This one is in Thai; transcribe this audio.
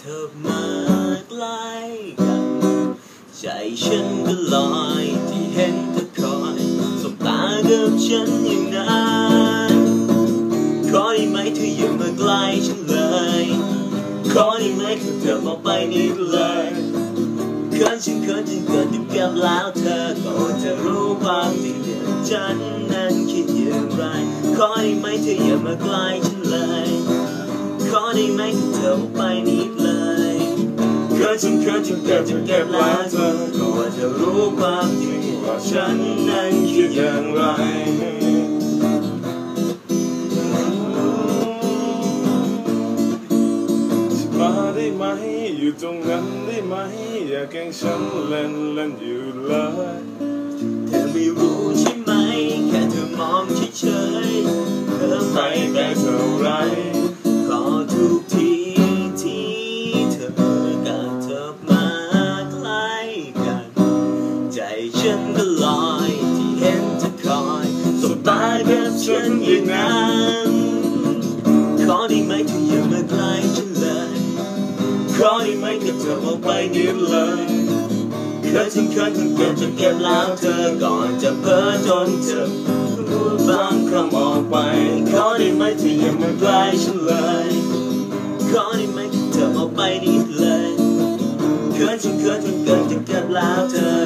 เธอมาใกล้กัน ใจฉันก็ลอยที่เห็นเธอคอยสบตากับฉันอย่างนั้นขอได้ไหมเธออย่ามาใกล้ฉันเลยขอได้ไหมเธอบอาไปนี่เลยเขินฉันเขินจนเกิดติดกับแล้วเธอก็จะรู้ความจริงฉันนั้นคิดอย่างไรขอได้ไหมเธออย่ามาใกล้ฉัน บแล้วเธอก็จะรู้ความจริงว่าฉันนั้นคิดอย่างไร มาได้ไหมอยู่ตรงนั้นได้ไหมอย่าแกล้งฉันเล่นเล่นอยู่เลยเธอไม่รู้ใช่ไหม ห็นเธอคอยสบายแบบฉันอย่างนั้นขอได้ไหมเธออย่ามาใกล้ฉันเลยขอได้ไหมแค่เธอบอกไปนิดเลยเคยฉันเคยจนเก็บจนเก็บแล้วเธอก่อนจะเพ้อจนเธอพูดบางคำออกไปขอได้ไหมเธออย่ามาใกล้ฉันเลยขอได้ไหมเธอบอกไปนิดเลยเคยฉันเคยจนเกินจะเก็บแล้วเธอ